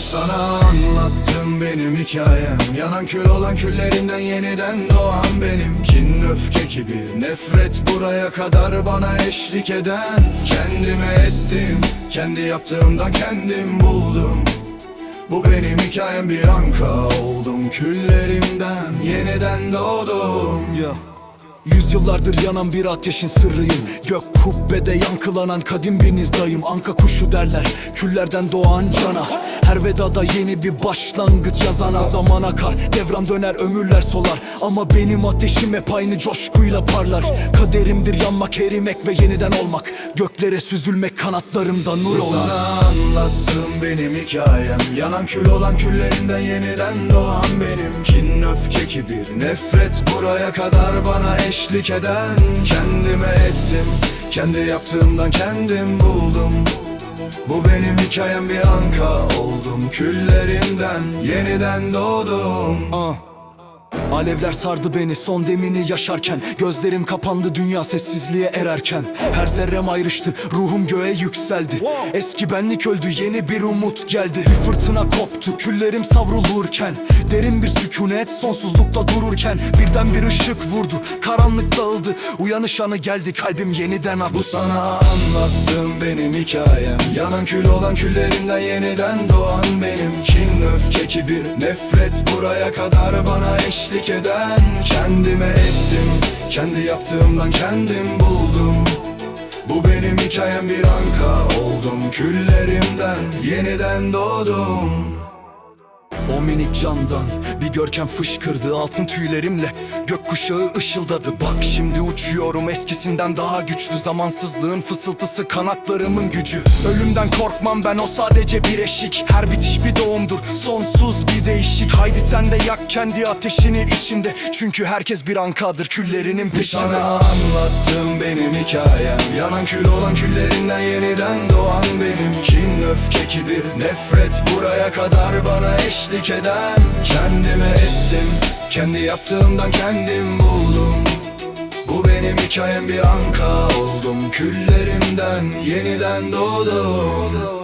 sana anlattım benim hikayem. Yanan kül olan küllerinden yeniden doğan benim. Kin öfke kibir nefret buraya kadar bana eşlik eden. Kendime ettim kendi yaptığımdan kendim buldum. Bu benim hikayem bir anka oldum. Küllerimden yeniden doğdum. Ya Yüzyıllardır yanan bir ateşin sırrıyım. Gök kubbede yankılanan kadim bir nizdayım. Anka kuşu derler küllerden doğan cana Her vedada yeni bir başlangıç. Yazana Zaman akar devran döner ömürler solar. Ama benim ateşim hep aynı coşkuyla parlar. Kaderimdir yanmak erimek ve yeniden olmak. Göklere süzülmek kanatlarımda nur olmak Sana anlattığım benim hikayem. Yanan kül olan küllerinden yeniden doğan benim. Kin öfke kibir nefret buraya kadar bana eşlik eden. Kendime ettim kendi yaptığımdan kendim buldum Bu benim hikayem bir anka oldum. Küllerimden yeniden doğdum. Ah. Alevler sardı beni son demini yaşarken. Gözlerim kapandı dünya sessizliğe ererken. Her zerrem ayrıştı ruhum göğe yükseldi. Eski benlik öldü yeni bir umut geldi. Bir fırtına koptu küllerim savrulurken. Derin bir sükunet sonsuzlukta dururken. Birden bir ışık vurdu dağıldı Uyanış anı geldi kalbim yeniden attı Bu sana anlattığım benim hikayem. Yanan kül olan küllerinden yeniden doğan benim. Kin, öfke, kibir, nefret buraya kadar bana eşlik eden. Kendime ettim, kendi yaptığımdan kendim buldum. Bu benim hikayem bir anka oldum. Küllerimden yeniden doğdum O minik candan bir görkem fışkırdı altın tüylerimle. Gökkuşağı ışıldadı. Bak şimdi uçuyorum eskisinden daha güçlü. Zamansızlığın fısıltısı kanatlarımın gücü. Ölümden korkmam ben o sadece bir eşik. Her bitiş bir doğumdur sonsuz bir değişik. Haydi sen de yak kendi ateşini içinde. Çünkü herkes bir ankadır küllerinin peşinde Sana anlattığım benim hikayem. Yanan kül olan küllerinden yeniden doğan benim. Kin, öfke, kibir, nefret buraya kadar bana eşlik eden Kendime ettim, kendi yaptığımdan kendim buldum. Bu benim hikayem bir anka oldum. Küllerimden yeniden doğdum